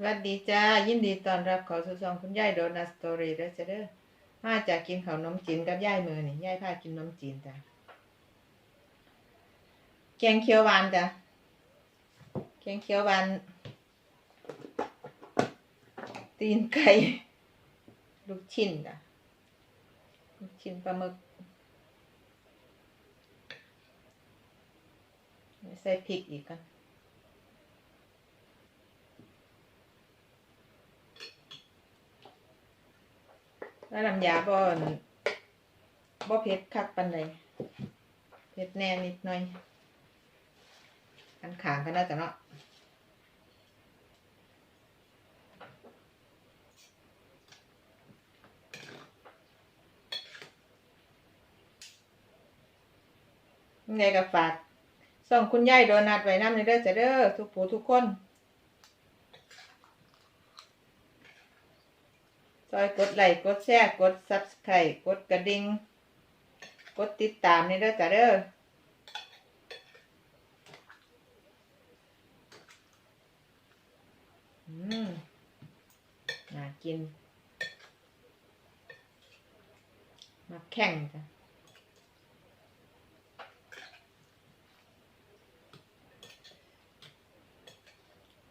สวัสดีจ้า ยินดีต้อนรับเขาสู่ช่องคุณยายโดนัสตอรี่เด้อจ้าเด้อมาจากกินข้าวนมจีนกับยายมือนี่ยายพากินนมจีนจ้ะแกงเขียวหวานจ้ะแกงเขียวหวานตีนไก่ลูกชิ้นจ้ะลูกชิ้นปลาหมึกใส่พริกอีกกัน แล้วน้ำยาบ่อนบ่เผ็ดคักปานใดเผ็ดแน่นิดหน่อยอันขางกันน่าจะเนาะยังไงก็ฝากส่งคุณยายโดนัทไว้น้ำในเด้อจะเด้อทุกผู้ทุกคน ซอยกดไลค์กดแชร์กด subscribe กดกระดิ่งกดติดตามนี่เด้อจ้ะเด้ออืมน่ากิน มาแข่งจ้ะ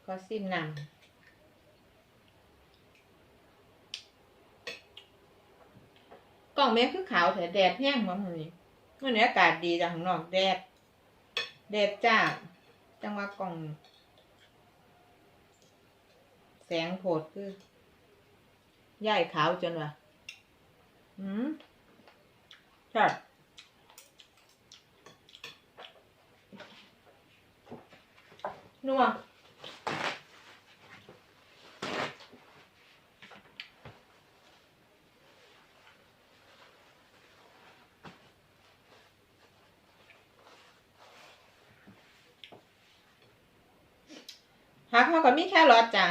ก็ซิมนำ กล่ องแม่คือขาวแต่แดดแห้งมั้งนี่วันนี้อากาศดีจากข้างนอกแดด แดดจ้า จังว่ากล่อง แสงโผดคือย่ายขาวจนว่ะอืมใช่นัว ผักเขาก็มีแค่รสจ้ะ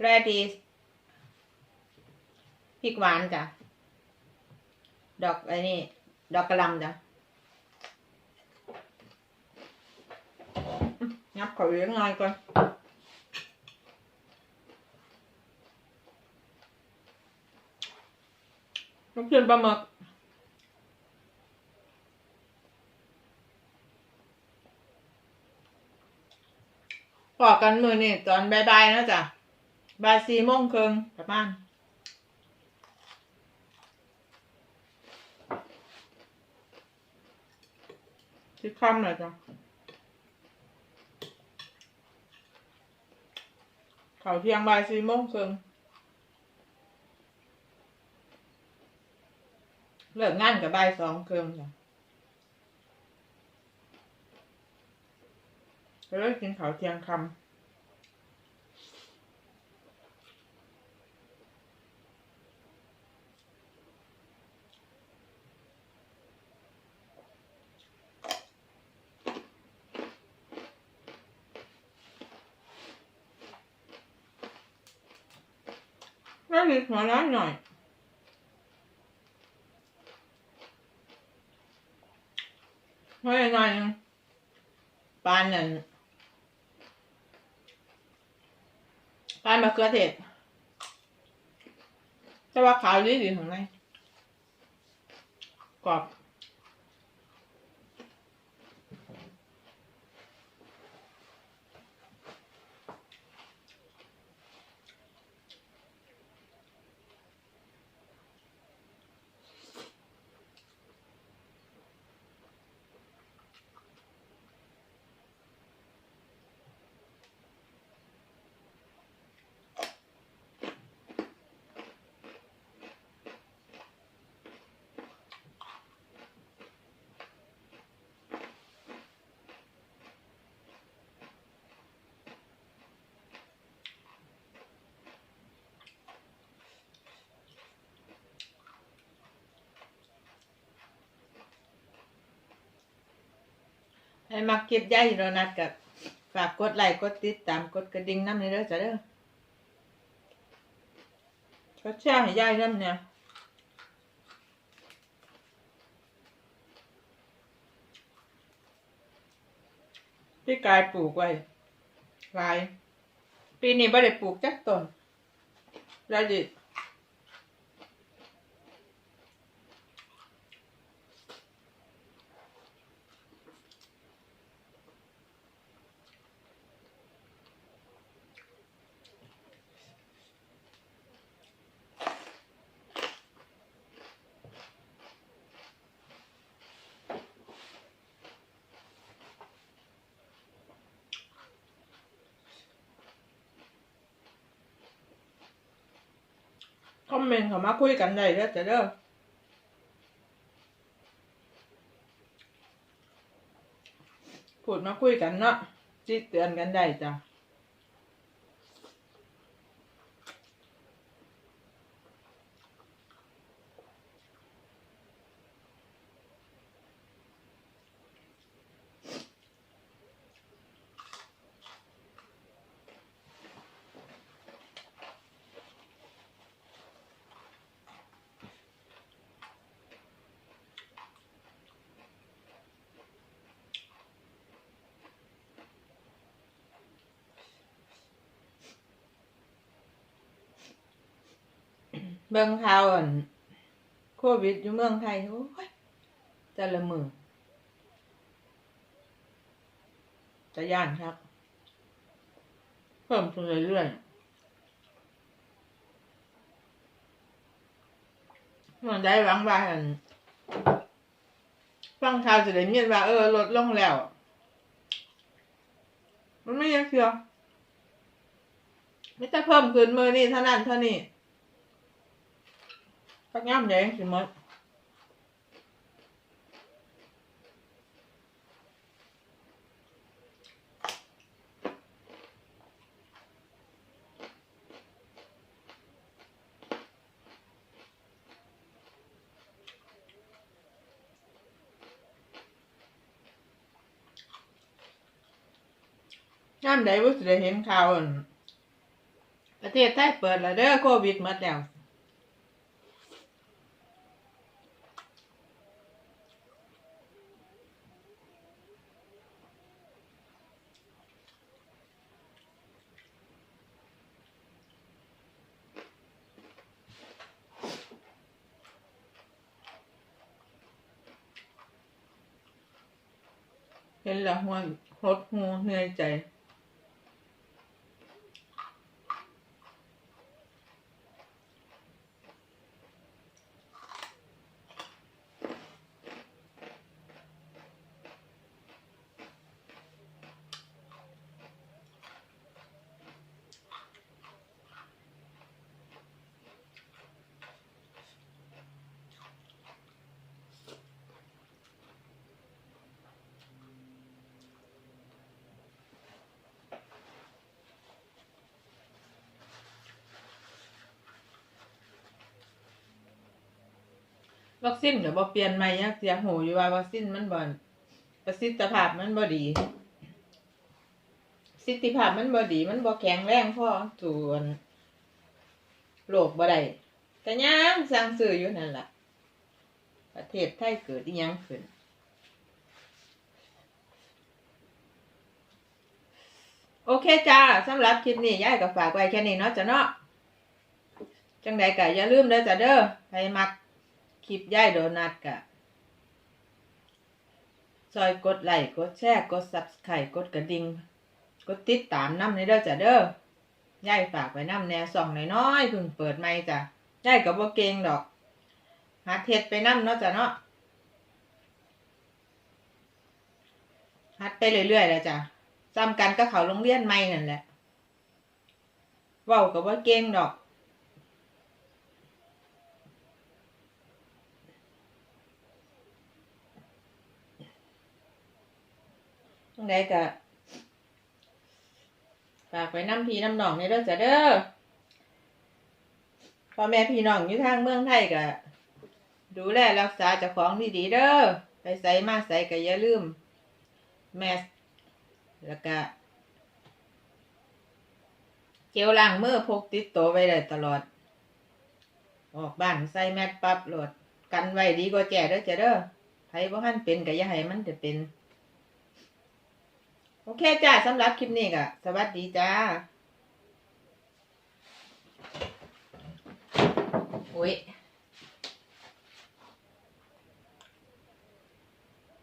แรดีสพริกหวานจ้ะ ดอกไอ้นี่ดอกกระลำจ้ะงับขอเลี้ยงหน่อยก่อนลูกชิ้นปลาหมึก พอกันมือนี่ตอนบายๆนะจ๊ะบายสี่โมงครึ่งกลับบ้านคิดค่ำเลยจ้ะเขาเที่ยงบายสี่โมงครึ่งเลิกงานกับบายสองครึ่งจ้ะ ก็เลยกินข้าวเที่ยงคำแล้วมีหัวร้อนหน่อย เพราะยัง ไงปานนั่นปานมะเขือเทศแต่ว่าขาวดีดีข้างในกรอบ มักเก็บย่ายโดนัทกับฝากกดไลค์กดติดตามกดกระดิ่งน้ำในเด้อจ้ะเด้อก็แชร์ให้ย่ายน้ำเนี่ยที่กายปลูกไว้หลาย ปีนี้บ่ได้ปลูกจักต้นแล้วดิ คอมเมนต์เขามาคุยกันได้เด้อจะเด้อพูดมาคุยกันเนาะจิเตือนกันได้จ้ะ เบิ่งข่าวอั่นโควิดอยู่เมืองไทยโอ้ยแต่ละมือจะย่านครับ เพิ่มขึ้นเรื่อยๆมันได้หวังว่าอันฟังข่าวจะได้ยินว่า เออลดลงแล้ว มันไม่ยังเชียวไม่จะเพิ่มขึ้นมือนี่เท่านั้นเท่านี้ ปักย่ำแดงสิหมดย่ำใดว่าสิได้เห็นข่าวประเทศไทยเปิดแล้วเด้อโควิดหมดแล้ว เห็นและหัวหดหูเหนื่อยใจ วัคซีนเดี๋ยวบ่เปลี่ยนใหม่ยังเสียหูอยู่ว่าวัคซีนมันบ่ประสิทธิภาพมันบ่ดีประสิทธิภาพมันบ่ดี มันบ่แข็งแรงพอส่วนโรคบ่ได้แต่ยังสั่งซื้ออยู่นั่นล่ะ ประเทศไทยเกิดยังขึ้นโอเคจ้าสำหรับคลิปนี้ยายก็ฝากไว้แค่นี้เนาะจ้ะเนาะจังใดก็อย่าลืมเด้อจ้ะเด้อใครมัก ลิปย่ายโดนัทกะซอยกดไลค์กดแชร์กด subscribe กดกระดิ่งกดติดตามน้ำในเด้อจ้ะเด้อย่ายฝากไว้น้ำแนวส่องน้อยๆเพิ่งเปิดไม่จ้ะย่ายกับบ่เก่งดอกหาเทศไปน้ำเนาะจ้ะเนาะฮัดไปเรื่อยๆแล้วจ้ะจำกันก็เขาโรงเรียนใหม่นั่นแหละเว้ากับว่าเก่งดอก จังใดก็ฝากไว้น้ำพีน้ำหนองในเด้อจ้ะเด้อพ่อแม่พี่น้องอยู่ทางเมืองไทยก็ดูแลรักษาเจ้าของดีๆเด้อไปใส่มาใส่ก็อย่าลืม แมสแล้วก็เจลล้างมือพกติดตัวไว้เลยตลอด ออกบ้านใส่แมสปั๊บโหลด กันไว้ดีกว่าแก่เด้อจ้ะเด้อใครบ่ทันเป็นก็อย่าให้มันจะเป็น โอเคจ้าสำหรับคลิปนี้ก็สวัสดีจ้าโอ้ย